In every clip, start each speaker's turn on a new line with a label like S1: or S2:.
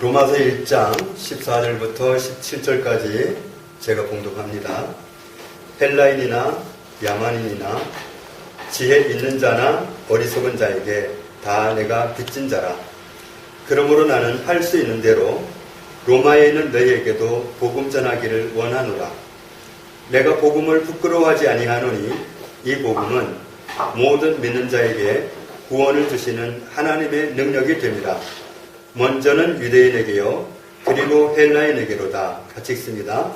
S1: 로마서 1장 14절부터 17절까지 제가 봉독합니다. 헬라인이나 야만인이나 지혜 있는 자나 어리석은 자에게 다 내가 빚진 자라. 그러므로 나는 할 수 있는 대로 로마에 있는 너희에게도 복음 전하기를 원하노라. 내가 복음을 부끄러워하지 아니하노니 이 복음은 모든 믿는 자에게 구원을 주시는 하나님의 능력이 됩니다. 먼저는 유대인에게요, 그리고 헬라인에게로다. 같이 읽습니다.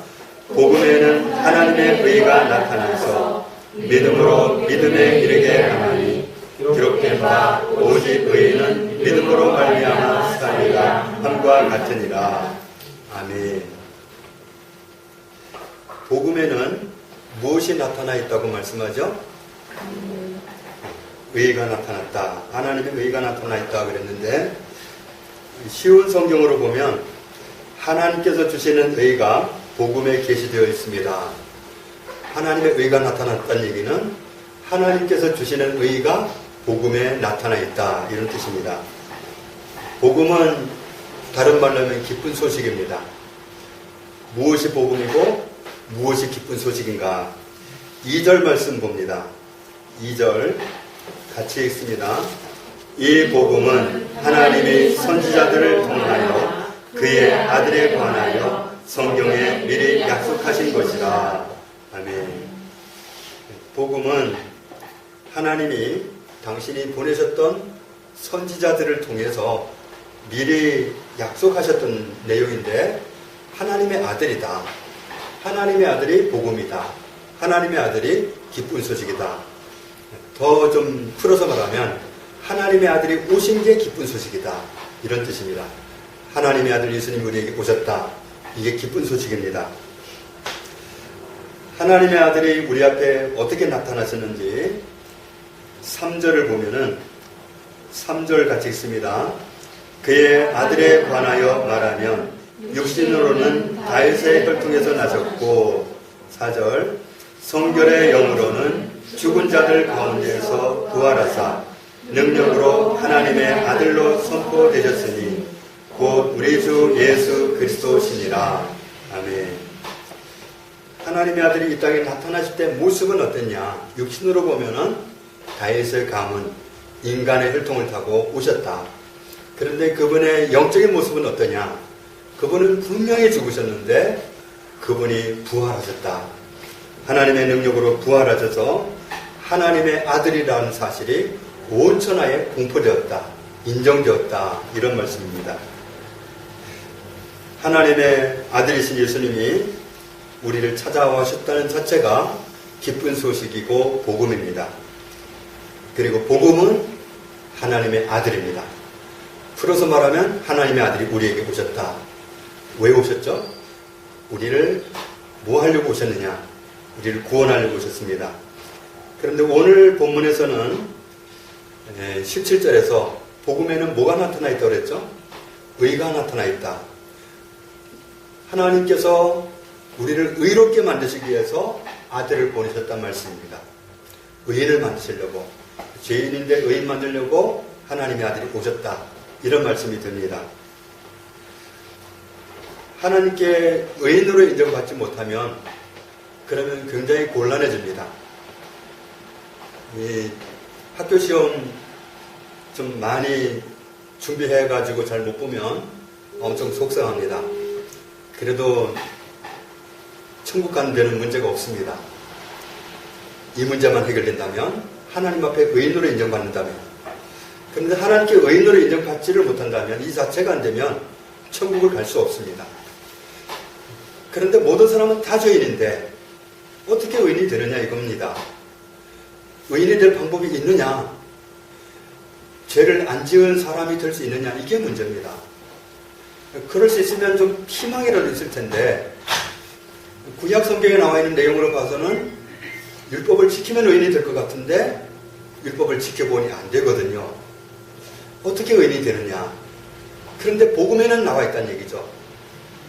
S1: 복음에는 하나님의 의가 나타나서 믿음으로 믿음에 이르게 하나니 기록된 바 오직 의인은 믿음으로 말미암아 사리라 함과 같으니라. 아멘. 복음에는 무엇이 나타나 있다고 말씀하죠? 의가 나타났다. 하나님의 의가 나타나 있다 그랬는데 쉬운 성경으로 보면 하나님께서 주시는 의가 복음에 게시되어 있습니다. 하나님의 의가 나타났다는 얘기는 하나님께서 주시는 의가 복음에 나타나 있다. 이런 뜻입니다. 복음은 다른 말로 하면 기쁜 소식입니다. 무엇이 복음이고 무엇이 기쁜 소식인가? 2절 말씀 봅니다. 2절 같이 읽습니다. 이 복음은 하나님이 선지자들을 통하여 그의 아들에 관하여 성경에 미리 약속하신 것이다. 아멘. 복음은 하나님이 당신이 보내셨던 선지자들을 통해서 미리 약속하셨던 내용인데 하나님의 아들이다. 하나님의 아들이 복음이다. 하나님의 아들이 기쁜 소식이다. 더 좀 풀어서 말하면 하나님의 아들이 오신 게 기쁜 소식이다. 이런 뜻입니다. 하나님의 아들 예수님이 우리에게 오셨다. 이게 기쁜 소식입니다. 하나님의 아들이 우리 앞에 어떻게 나타나셨는지 3절을 보면은 3절 같이 읽습니다. 그의 아들에 관하여 말하면 육신으로는 다윗의 혈통에서 나셨고 4절 성결의 영으로는 죽은 자들 가운데에서 부활하사 능력으로 하나님의 아들로 선포되셨으니 곧 우리 주 예수 그리스도시니라. 아멘. 하나님의 아들이 이 땅에 나타나실 때 모습은 어땠냐? 육신으로 보면은 다윗의 가문, 인간의 혈통을 타고 오셨다. 그런데 그분의 영적인 모습은 어떠냐? 그분은 분명히 죽으셨는데 그분이 부활하셨다. 하나님의 능력으로 부활하셔서 하나님의 아들이라는 사실이 온 천하에 공포되었다. 인정되었다. 이런 말씀입니다. 하나님의 아들이신 예수님이 우리를 찾아와셨다는 자체가 기쁜 소식이고 복음입니다. 그리고 복음은 하나님의 아들입니다. 풀어서 말하면 하나님의 아들이 우리에게 오셨다. 왜 오셨죠? 우리를 뭐 하려고 오셨느냐? 우리를 구원하려고 오셨습니다. 그런데 오늘 본문에서는 17절에서 복음에는 뭐가 나타나 있다고 그랬죠? 의가 나타나 있다. 하나님께서 우리를 의롭게 만드시기 위해서 아들을 보내셨단 말씀입니다. 의인을 만드시려고 죄인인데 의인 만들려고 하나님의 아들이 오셨다. 이런 말씀이 듭니다. 하나님께 의인으로 인정받지 못하면 그러면 굉장히 곤란해집니다. 이 학교 시험 좀 많이 준비해가지고 잘 못 보면 엄청 속상합니다. 그래도 천국 가는 데는 문제가 없습니다. 이 문제만 해결된다면 하나님 앞에 의인으로 인정받는다면 그런데 하나님께 의인으로 인정받지를 못한다면 이 자체가 안 되면 천국을 갈 수 없습니다. 그런데 모든 사람은 다 죄인인데 어떻게 의인이 되느냐 이겁니다. 의인이 될 방법이 있느냐? 죄를 안 지은 사람이 될 수 있느냐? 이게 문제입니다. 그럴 수 있으면 좀 희망이라도 있을 텐데 구약 성경에 나와 있는 내용으로 봐서는 율법을 지키면 의인이 될 것 같은데 율법을 지켜보니 안 되거든요. 어떻게 의인이 되느냐? 그런데 복음에는 나와 있다는 얘기죠.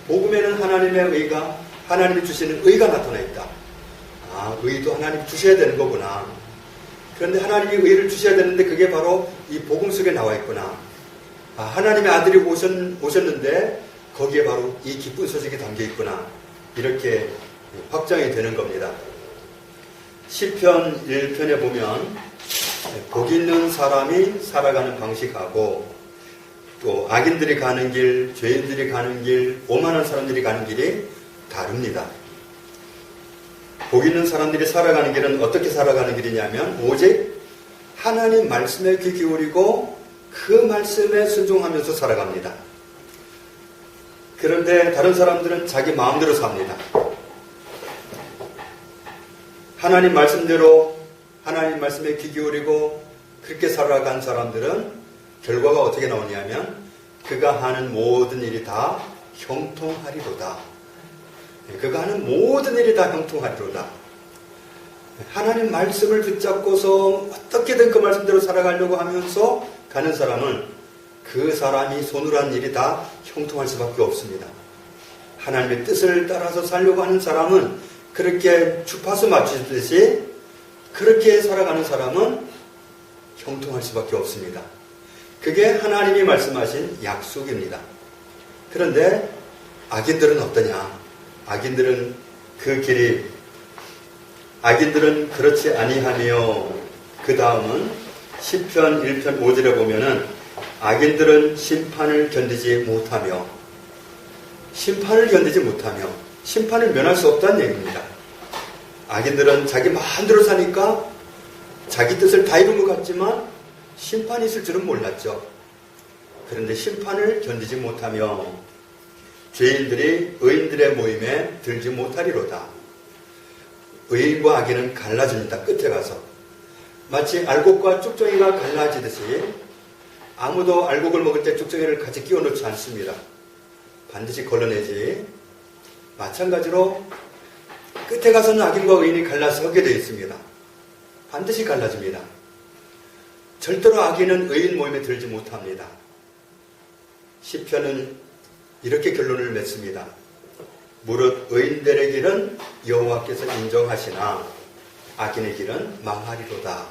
S1: 복음에는 하나님의 의가 하나님이 주시는 의가 나타나 있다. 아, 의도 하나님 주셔야 되는 거구나. 그런데 하나님이 의를 주셔야 되는데 그게 바로 이 복음 속에 나와 있구나. 아, 하나님의 아들이 오셨, 오셨는데 거기에 바로 이 기쁜 소식이 담겨 있구나. 이렇게 확정이 되는 겁니다. 시편 1편에 보면 복 있는 사람이 살아가는 방식하고 또 악인들이 가는 길, 죄인들이 가는 길, 오만한 사람들이 가는 길이 다릅니다. 복 있는 사람들이 살아가는 길은 어떻게 살아가는 길이냐면 오직 하나님 말씀에 귀 기울이고 그 말씀에 순종하면서 살아갑니다. 그런데 다른 사람들은 자기 마음대로 삽니다. 하나님 말씀대로 하나님 말씀에 귀 기울이고 그렇게 살아간 사람들은 결과가 어떻게 나오냐면 그가 하는 모든 일이 다 형통하리로다. 그가 하는 모든 일이 다 형통하리로다. 하나님 말씀을 붙잡고서 어떻게든 그 말씀대로 살아가려고 하면서 가는 사람은 그 사람이 손으로 한 일이 다 형통할 수밖에 없습니다. 하나님의 뜻을 따라서 살려고 하는 사람은 그렇게 주파수 맞추듯이 그렇게 살아가는 사람은 형통할 수밖에 없습니다. 그게 하나님이 말씀하신 약속입니다. 그런데 악인들은 어떠냐? 악인들은 그 길이 악인들은 그렇지 아니하며 그 다음은 10편 1편 5절에 보면은 악인들은 심판을 견디지 못하며 심판을 견디지 못하며 심판을 면할 수 없다는 얘기입니다. 악인들은 자기 마음대로 사니까 자기 뜻을 다 이룬 것 같지만 심판이 있을 줄은 몰랐죠. 그런데 심판을 견디지 못하며 죄인들이 의인들의 모임에 들지 못하리로다. 의인과 악인은 갈라집니다. 끝에 가서. 마치 알곡과 쭉정이가 갈라지듯이 아무도 알곡을 먹을 때 쭉정이를 같이 끼워 넣지 않습니다. 반드시 걸러내지. 마찬가지로 끝에 가서는 악인과 의인이 갈라서 서게 되어 있습니다. 반드시 갈라집니다. 절대로 악인은 의인 모임에 들지 못합니다. 시편은 이렇게 결론을 맺습니다. 무릇 의인들의 길은 여호와께서 인정하시나 악인의 길은 망하리로다.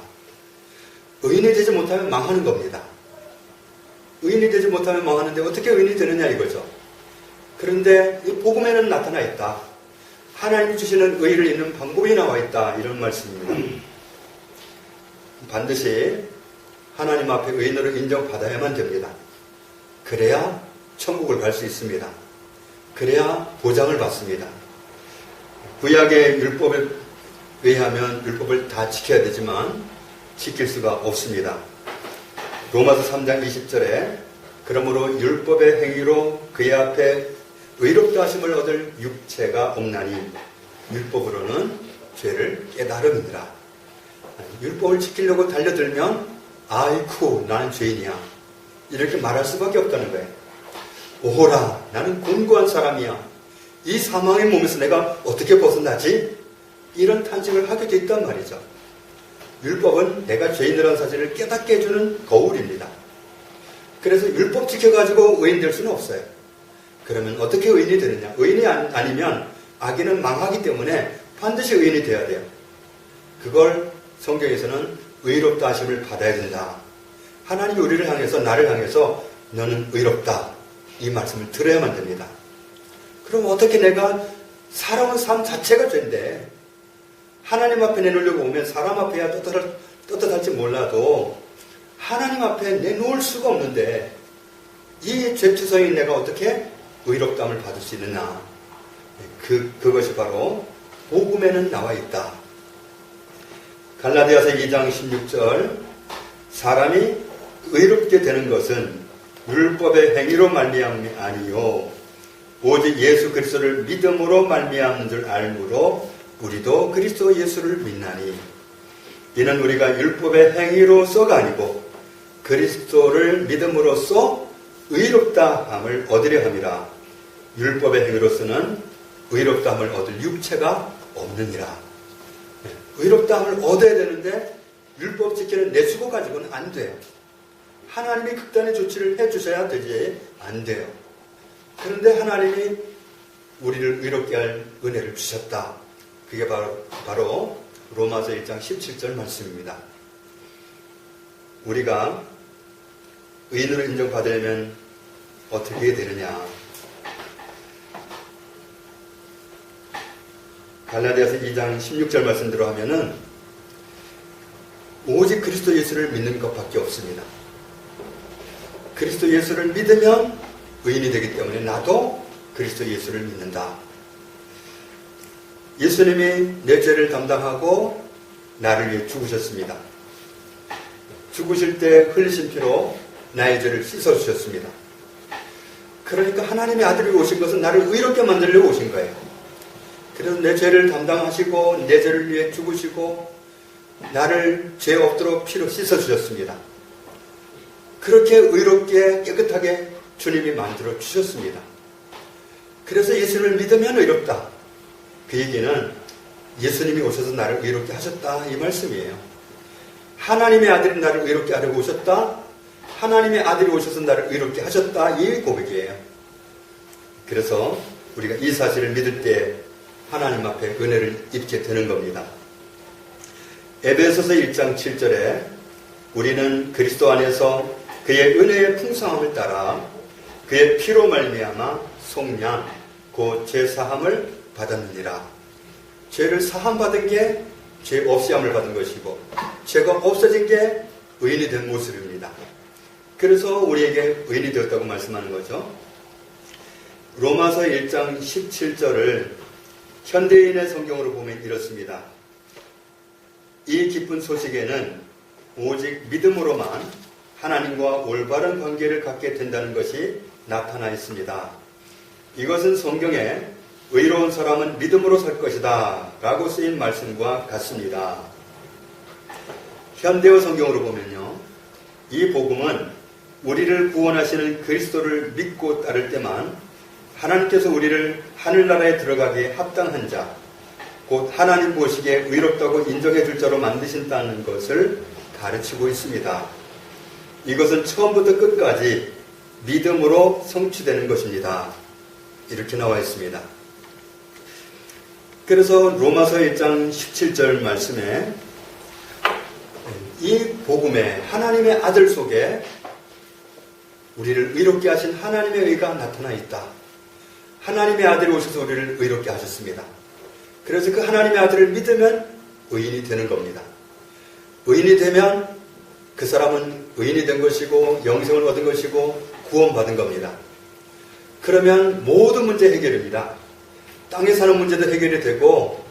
S1: 의인이 되지 못하면 망하는 겁니다. 의인이 되지 못하면 망하는데 어떻게 의인이 되느냐 이거죠. 그런데 이 복음에는 나타나 있다. 하나님이 주시는 의를 있는 방법이 나와 있다. 이런 말씀입니다. 반드시 하나님 앞에 의인으로 인정받아야만 됩니다. 그래야 천국을 갈 수 있습니다. 그래야 보장을 받습니다. 구약의 율법에 의하면 율법을 다 지켜야 되지만 지킬 수가 없습니다. 로마서 3장 20절에 그러므로 율법의 행위로 그의 앞에 의롭다 하심을 얻을 육체가 없나니 율법으로는 죄를 깨달음이니라. 율법을 지키려고 달려들면 아이쿠 나는 죄인이야. 이렇게 말할 수밖에 없다는 거예요. 오호라 나는 곤고한 사람이야. 이 사망의 몸에서 내가 어떻게 벗어나지? 이런 탄식을 하게 돼 있단 말이죠. 율법은 내가 죄인이라는 사실을 깨닫게 해주는 거울입니다. 그래서 율법 지켜가지고 의인 될 수는 없어요. 그러면 어떻게 의인이 되느냐? 의인이 아니면 악인은 망하기 때문에 반드시 의인이 되어야 돼요. 그걸 성경에서는 의롭다 하심을 받아야 된다. 하나님이 우리를 향해서 나를 향해서 너는 의롭다. 이 말씀을 들어야만 됩니다. 그럼 어떻게 내가 살아온 삶 자체가 죄인데 하나님 앞에 내놓으려고 오면 사람 앞에야 떳떳할, 떳떳할지 몰라도 하나님 앞에 내놓을 수가 없는데 이 죄투성인 내가 어떻게 의롭담을 받을 수 있느냐 그, 그것이 바로 복음에는 나와 있다. 갈라디아서 2장 16절 사람이 의롭게 되는 것은 율법의 행위로 말미암이 아니요. 오직 예수 그리스도를 믿음으로 말미암는 줄 알므로 우리도 그리스도 예수를 믿나니. 이는 우리가 율법의 행위로서가 아니고 그리스도를 믿음으로써 의롭다 함을 얻으려 함이라. 율법의 행위로서는 의롭다 함을 얻을 육체가 없느니라. 의롭다 함을 얻어야 되는데 율법 지키는 내 수고 가지고는 안 돼요. 하나님이 극단의 조치를 해주셔야 되지 안 돼요. 그런데 하나님이 우리를 의롭게 할 은혜를 주셨다. 그게 바로, 바로 로마서 1장 17절 말씀입니다. 우리가 의인으로 인정받으려면 어떻게 되느냐. 갈라디아서 2장 16절 말씀대로 하면은 오직 그리스도 예수를 믿는 것밖에 없습니다. 그리스도 예수를 믿으면 의인이 되기 때문에 나도 그리스도 예수를 믿는다. 예수님이 내 죄를 담당하고 나를 위해 죽으셨습니다. 죽으실 때 흘리신 피로 나의 죄를 씻어주셨습니다. 그러니까 하나님의 아들이 오신 것은 나를 의롭게 만들려고 오신 거예요. 그래서 내 죄를 담당하시고 내 죄를 위해 죽으시고 나를 죄 없도록 피로 씻어주셨습니다. 그렇게 의롭게 깨끗하게 주님이 만들어 주셨습니다. 그래서 예수를 믿으면 의롭다. 그 얘기는 예수님이 오셔서 나를 의롭게 하셨다 이 말씀이에요. 하나님의 아들이 나를 의롭게 하려고 오셨다. 하나님의 아들이 오셔서 나를 의롭게 하셨다 이 고백이에요. 그래서 우리가 이 사실을 믿을 때 하나님 앞에 은혜를 입게 되는 겁니다. 에베소서 1장 7절에 우리는 그리스도 안에서 그의 은혜의 풍성함을 따라 그의 피로 말미암아 속량 곧 죄 사함을 받았느니라. 죄를 사함 받은 게 죄 없이 함을 받은 것이고 죄가 없어진 게 의인이 된 모습입니다. 그래서 우리에게 의인이 되었다고 말씀하는 거죠. 로마서 1장 17절을 현대인의 성경으로 보면 이렇습니다. 이 기쁜 소식에는 오직 믿음으로만 하나님과 올바른 관계를 갖게 된다는 것이 나타나 있습니다. 이것은 성경에 의로운 사람은 믿음으로 살 것이다 라고 쓰인 말씀과 같습니다. 현대어 성경으로 보면요. 이 복음은 우리를 구원하시는 그리스도를 믿고 따를 때만 하나님께서 우리를 하늘나라에 들어가기에 합당한 자, 곧 하나님 보시기에 의롭다고 인정해 줄 자로 만드신다는 것을 가르치고 있습니다. 이것은 처음부터 끝까지 믿음으로 성취되는 것입니다. 이렇게 나와 있습니다. 그래서 로마서 1장 17절 말씀에 이 복음에 하나님의 아들 속에 우리를 의롭게 하신 하나님의 의가 나타나 있다. 하나님의 아들이 오셔서 우리를 의롭게 하셨습니다. 그래서 그 하나님의 아들을 믿으면 의인이 되는 겁니다. 의인이 되면 그 사람은 의인이 된 것이고 영생을 얻은 것이고 구원받은 겁니다. 그러면 모든 문제 해결입니다. 땅에 사는 문제도 해결이 되고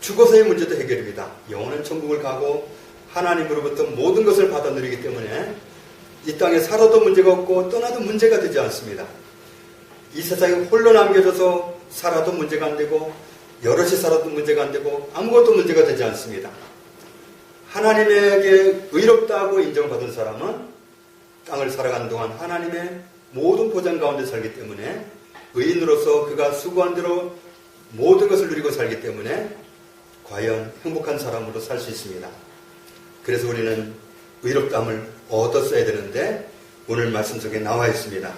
S1: 죽어서의 문제도 해결입니다. 영원한 천국을 가고 하나님으로부터 모든 것을 받아 누리기 때문에 이 땅에 살아도 문제가 없고 떠나도 문제가 되지 않습니다. 이 세상에 홀로 남겨져서 살아도 문제가 안 되고 여럿이 살아도 문제가 안 되고 아무것도 문제가 되지 않습니다. 하나님에게 의롭다고 인정받은 사람은 땅을 살아가는 동안 하나님의 모든 보장 가운데 살기 때문에 의인으로서 그가 수고한 대로 모든 것을 누리고 살기 때문에 과연 행복한 사람으로 살 수 있습니다. 그래서 우리는 의롭담을 얻었어야 되는데 오늘 말씀 속에 나와 있습니다.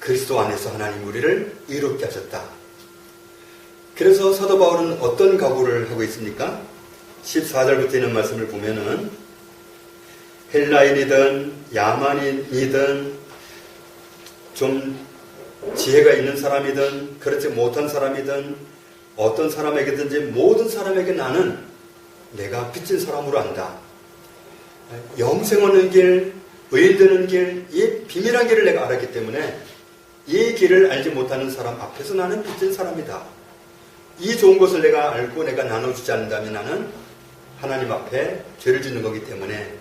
S1: 그리스도 안에서 하나님 우리를 의롭게 하셨다. 그래서 사도 바울은 어떤 각오를 하고 있습니까? 14절부터 있는 말씀을 보면은 헬라인이든 야만인이든 좀 지혜가 있는 사람이든 그렇지 못한 사람이든 어떤 사람에게든지 모든 사람에게 나는 내가 빚진 사람으로 안다. 영생 얻는 길, 의인 되는 길, 이 비밀한 길을 내가 알았기 때문에 이 길을 알지 못하는 사람 앞에서 나는 빚진 사람이다. 이 좋은 것을 내가 알고 내가 나눠주지 않는다면 나는 하나님 앞에 죄를 짓는 거기 때문에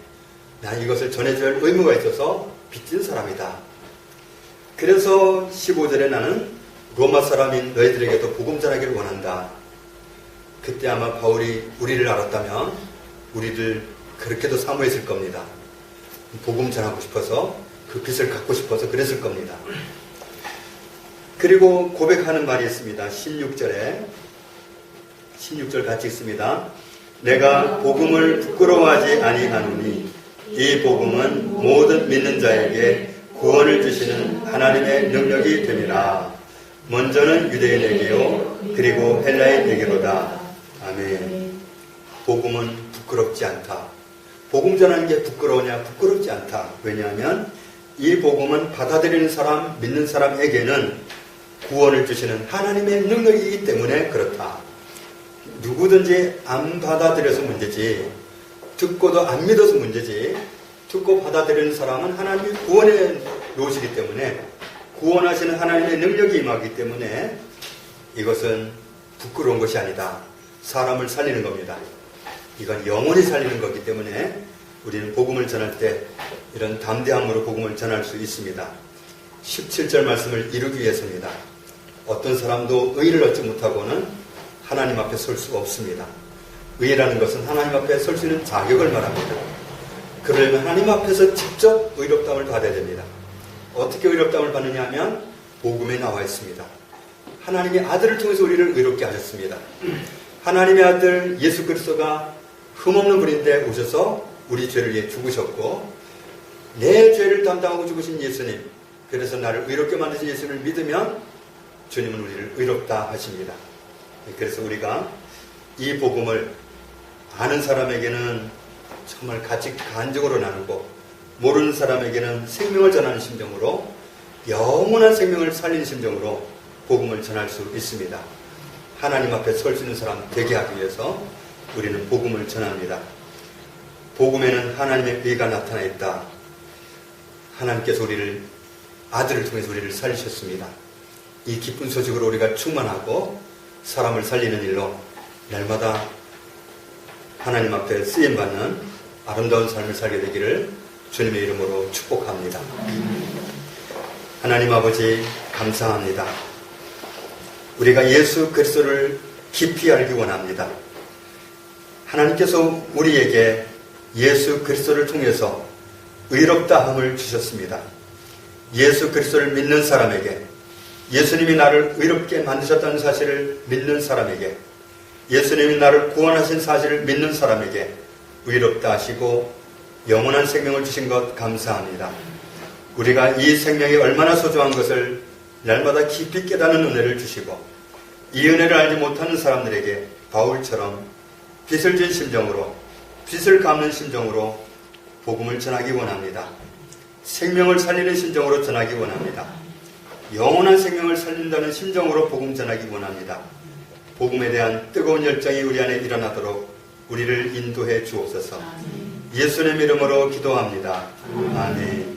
S1: 난 이것을 전해줄 의무가 있어서 빚진 사람이다. 그래서 15절에 나는 로마 사람인 너희들에게도 복음 전하기를 원한다. 그때 아마 바울이 우리를 알았다면 우리를 그렇게도 사모했을 겁니다. 복음 전하고 싶어서 그 빛을 갖고 싶어서 그랬을 겁니다. 그리고 고백하는 말이 있습니다. 16절에 16절 같이 있습니다. 내가 복음을 부끄러워하지 아니하노니 이 복음은 모든 믿는 자에게 구원을 주시는 하나님의 능력이 됩니다. 먼저는 유대인에게요, 그리고 헬라인에게로다. 아멘. 복음은 부끄럽지 않다. 복음 전하는 게 부끄러우냐? 부끄럽지 않다. 왜냐하면 이 복음은 받아들이는 사람, 믿는 사람에게는 구원을 주시는 하나님의 능력이기 때문에 그렇다. 누구든지 안 받아들여서 문제지, 듣고도 안 믿어서 문제지, 듣고 받아들이는 사람은 하나님이 구원해 놓으시기 때문에 구원하시는 하나님의 능력이 임하기 때문에 이것은 부끄러운 것이 아니다. 사람을 살리는 겁니다. 이건 영원히 살리는 거기 때문에 우리는 복음을 전할 때 이런 담대함으로 복음을 전할 수 있습니다. 17절 말씀을 이루기 위해서입니다. 어떤 사람도 의를 얻지 못하고는 하나님 앞에 설 수가 없습니다. 의라는 것은 하나님 앞에 설 수 있는 자격을 말합니다. 그러려면 하나님 앞에서 직접 의롭다움을 받아야 됩니다. 어떻게 의롭다움을 받느냐 하면 복음에 나와 있습니다. 하나님의 아들을 통해서 우리를 의롭게 하셨습니다. 하나님의 아들 예수 그리스도가 흠없는 분인데 오셔서 우리 죄를 위해 죽으셨고 내 죄를 담당하고 죽으신 예수님 그래서 나를 의롭게 만드신 예수님을 믿으면 주님은 우리를 의롭다 하십니다. 그래서 우리가 이 복음을 아는 사람에게는 정말 같이 간증으로 나누고 모르는 사람에게는 생명을 전하는 심정으로 영원한 생명을 살리는 심정으로 복음을 전할 수 있습니다. 하나님 앞에 설 수 있는 사람 되게 하기 위해서 우리는 복음을 전합니다. 복음에는 하나님의 의가 나타나 있다. 하나님께서 우리를 아들을 통해서 우리를 살리셨습니다. 이 기쁜 소식으로 우리가 충만하고 사람을 살리는 일로 날마다 하나님 앞에 쓰임 받는 아름다운 삶을 살게 되기를 주님의 이름으로 축복합니다. 하나님 아버지 감사합니다. 우리가 예수 그리스도를 깊이 알기 원합니다. 하나님께서 우리에게 예수 그리스도를 통해서 의롭다 함을 주셨습니다. 예수 그리스도를 믿는 사람에게 예수님이 나를 의롭게 만드셨다는 사실을 믿는 사람에게 예수님이 나를 구원하신 사실을 믿는 사람에게 의롭다 하시고 영원한 생명을 주신 것 감사합니다. 우리가 이 생명이 얼마나 소중한 것을 날마다 깊이 깨닫는 은혜를 주시고 이 은혜를 알지 못하는 사람들에게 바울처럼 빚을 진 심정으로 빚을 갚는 심정으로 복음을 전하기 원합니다. 생명을 살리는 심정으로 전하기 원합니다. 영원한 생명을 살린다는 심정으로 복음 전하기 원합니다. 복음에 대한 뜨거운 열정이 우리 안에 일어나도록 우리를 인도해 주옵소서. 예수님 이름으로 기도합니다. 아멘.